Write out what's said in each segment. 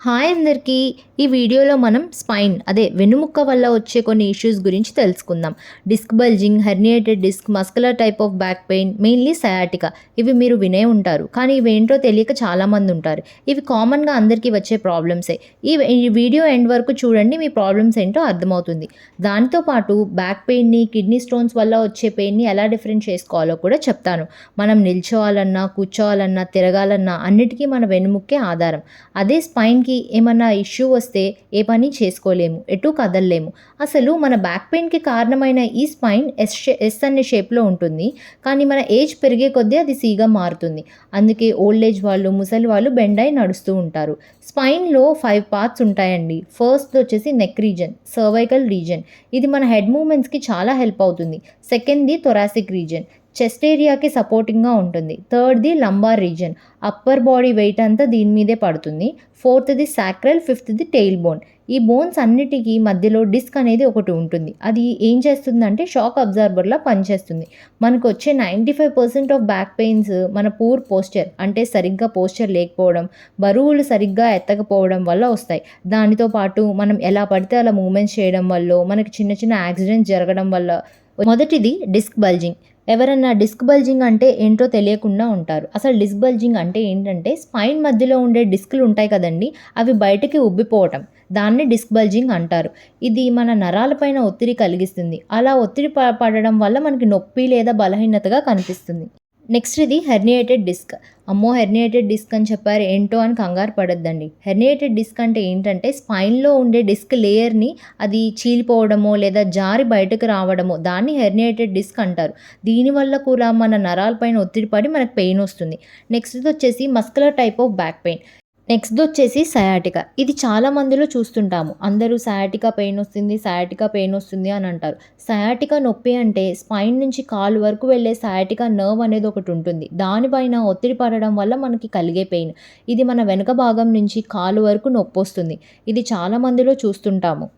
Hi అందరికీ. ఈ వీడియోలో మనం స్పైన్ అదే వెన్నుముక్క వల్ల వచ్చే కొన్ని ఇష్యూస్ గురించి తెలుసుకుందాం. Disc bulging herniated disc muscular type of back pain mainly sciatica. ఇవి మీరు వినే ఉంటారు కానీ ఇవి ఏంటో తెలియక చాలామంది ఉంటారు. ఇవి కామన్గా అందరికీ వచ్చే ప్రాబ్లమ్సే. ఈ ఈ వీడియో ఎండ్ వరకు చూడండి మీ ప్రాబ్లమ్స్ ఏంటో అర్థమవుతుంది. దాంతోపాటు బ్యాక్ పెయిన్ని కిడ్నీ స్టోన్స్ వల్ల వచ్చే పెయిన్ని ఎలా డిఫరెంట్ చేసుకోవాలో కూడా చెప్తాను. మనం నిల్చోవాలన్నా కూర్చోవాలన్నా తిరగాలన్నా అన్నిటికీ మన వెన్నుముక్కే ఆధారం. అదే మనకి ఏమన్నా ఇష్యూ వస్తే ఏ పని చేసుకోలేము ఎటు కదలలేము. అసలు మన బ్యాక్ పెయిన్కి కారణమైన ఈ స్పైన్ ఎస్ ఎస్ అనే షేప్లో ఉంటుంది. కానీ మన ఏజ్ పెరిగే కొద్దీ అది సీగా మారుతుంది. అందుకే ఓల్డ్ ఏజ్ వాళ్ళు ముసలి వాళ్ళు బెండ్ అయి నడుస్తూ ఉంటారు. స్పైన్లో ఫైవ్ పార్ట్స్ ఉంటాయండి. ఫస్ట్ వచ్చేసి నెక్ రీజన్ సర్వైకల్ రీజన్. ఇది మన హెడ్ మూమెంట్స్కి చాలా హెల్ప్ అవుతుంది. సెకండ్ది థొరాసిక్ రీజన్. చెస్ట్ ఏరియాకి సపోర్టింగ్గా ఉంటుంది. థర్డ్ది lumbar region upper body weight అంతా దీని మీదే పడుతుంది. ఫోర్త్ది సాక్రల్ ఫిఫ్త్ది టెయిల్ బోన్. ఈ బోన్స్ అన్నిటికీ మధ్యలో డిస్క్ అనేది ఒకటి ఉంటుంది. అది ఏం చేస్తుందంటే షాక్ అబ్జార్బర్లా పనిచేస్తుంది. మనకు వచ్చే ninety five percent of back pains మన పూర్ పోస్చర్ అంటే సరిగ్గా పోస్చర్ లేకపోవడం బరువులు సరిగ్గా ఎత్తకపోవడం వల్ల వస్తాయి. దానితో పాటు మనం ఎలా పడితే అలా మూమెంట్స్ చేయడం వల్ల మనకి చిన్న చిన్న యాక్సిడెంట్స్ జరగడం వల్ల మొదటిది డిస్క్ బల్జింగ్. ఎవరన్నా డిస్క్ బల్జింగ్ అంటే ఏంటో తెలియకుండా ఉంటారు. అసలు డిస్క్ బల్జింగ్ అంటే ఏంటంటే స్పైన్ మధ్యలో ఉండే డిస్క్లు ఉంటాయి కదండి అవి బయటకి ఉబ్బిపోవటం. దాన్ని డిస్క్ బల్జింగ్ అంటారు. ఇది మన నరాలపైన ఒత్తిడి కలిగిస్తుంది. అలా ఒత్తిడి పడడం వల్ల మనకి నొప్పి లేదా బలహీనతగా కనిపిస్తుంది. నెక్స్ట్ ఇది హెర్నియేటెడ్ డిస్క్. అమ్మో హెర్నియేటెడ్ డిస్క్ అని చెప్పారు. ఏంటో అని కంగారు పడొద్దండి. హెర్నియేటెడ్ డిస్క్ అంటే ఏంటంటే స్పైన్లో ఉండే డిస్క్ లేయర్ని అది చీలిపోవడమో లేదా జారి బయటకు రావడమో దాన్ని హెర్నియేటెడ్ డిస్క్ అంటారు. దీనివల్ల కూడా మన నరాలపైన ఒత్తిడి పడి మనకు పెయిన్ వస్తుంది. నెక్స్ట్ వచ్చేసి muscular type of back pain. Next వచ్చేసి సయాటికా ఇది చాలా మందిలో చూస్తుంటాము. అందరూ సయాటికా పెయిన్ వస్తుంది సయాటికా పెయిన్ వస్తుంది అని అంటారు. సయాటికా నొప్పి అంటే స్పైన్ నుంచి కాలు వరకు వెళ్ళే సయాటికా నర్వ్ అనేది ఒకటి ఉంటుంది. దానిపైన ఒత్తిడి పడడం వల్ల మనకి కలిగే పెయిన్ ఇది మన వెనుక భాగం నుంచి కాలు వరకు నొప్పి వస్తుంది. ఇది చాలా మందిలో చూస్తుంటాము.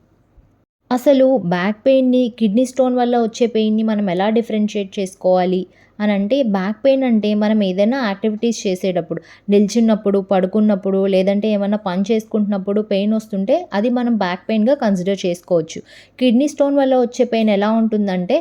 అసలు బ్యాక్ పెయిన్ని కిడ్నీ స్టోన్ వల్ల వచ్చే పెయిన్ని మనం ఎలా డిఫరెన్షియేట్ చేసుకోవాలి? అని అంటే బ్యాక్ పెయిన్ అంటే మనం ఏదైనా యాక్టివిటీస్ చేసేటప్పుడు నిల్చున్నప్పుడు పడుకున్నప్పుడు లేదంటే ఏమైనా పని చేసుకుంటున్నప్పుడు పెయిన్ వస్తుంటే అది మనం బ్యాక్ పెయిన్గా కన్సిడర్ చేసుకోవచ్చు. కిడ్నీ స్టోన్ వల్ల వచ్చే పెయిన్ ఎలా ఉంటుందంటే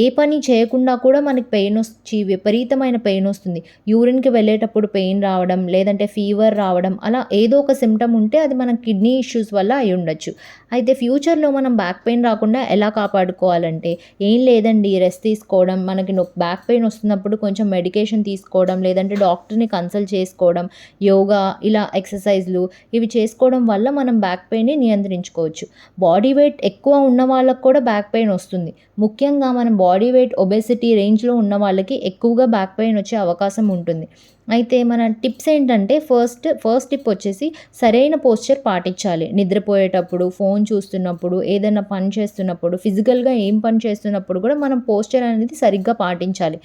ఏ పని చేయకుండా కూడా మనకి పెయిన్ వచ్చి విపరీతమైన పెయిన్ వస్తుంది. యూరిన్కి వెళ్ళేటప్పుడు పెయిన్ రావడం లేదంటే ఫీవర్ రావడం అలా ఏదో ఒక సిమ్టమ్ ఉంటే అది మన కిడ్నీ ఇష్యూస్ వల్ల అయి ఉండొచ్చు. అయితే ఫ్యూచర్లో మనం బ్యాక్ పెయిన్ రాకుండా ఎలా కాపాడుకోవాలంటే ఏం లేదండి రెస్ట్ తీసుకోవడం మనకి నొప్పి బ్యాక్ పెయిన్ వస్తుంది వస్తున్నప్పుడు కొంచెం మెడికేషన్ తీసుకోవడం లేదంటే డాక్టర్ని కన్సల్ట్ చేసుకోవడం యోగా ఇలా ఎక్సర్సైజ్లు ఇవి చేసుకోవడం వల్ల మనం బ్యాక్ పెయిన్ని నియంత్రించుకోవచ్చు. బాడీ వెయిట్ ఎక్కువ ఉన్న వాళ్ళకు కూడా బ్యాక్ పెయిన్ వస్తుంది. ముఖ్యంగా మనం బాడీ వెయిట్ ఒబెసిటీ రేంజ్లో ఉన్న వాళ్ళకి ఎక్కువగా బ్యాక్ పెయిన్ వచ్చే అవకాశం ఉంటుంది. అయితే మన టిప్స్ ఏంటంటే ఫస్ట్ ఫస్ట్ టిప్ వచ్చేసి సరైన పోస్చర్ పాటించాలి. నిద్రపోయేటప్పుడు ఫోన్ చూస్తున్నప్పుడు ఏదైనా పని చేస్తున్నప్పుడు ఫిజికల్గా ఏం పని చేస్తున్నప్పుడు కూడా మనం పోస్చర్ అనేది సరిగ్గా పాటించాలి.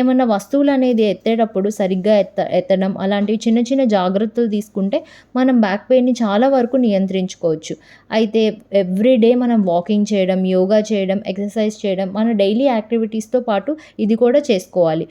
ఏమన్నా వస్తువులు అనేది ఎత్తేటప్పుడు సరిగ్గా ఎత్త ఎత్తడం అలాంటివి చిన్న చిన్న జాగ్రత్తలు తీసుకుంటే మనం బ్యాక్ పెయిన్ని చాలా వరకు నియంత్రించుకోవచ్చు. అయితే ఎవ్రీడే మనం వాకింగ్ చేయడం యోగా చేయడం ఎక్సర్సైజ్ చేయడం మన డైలీ యాక్టివిటీస్తో పాటు ఇది కూడా చేసుకోవాలి.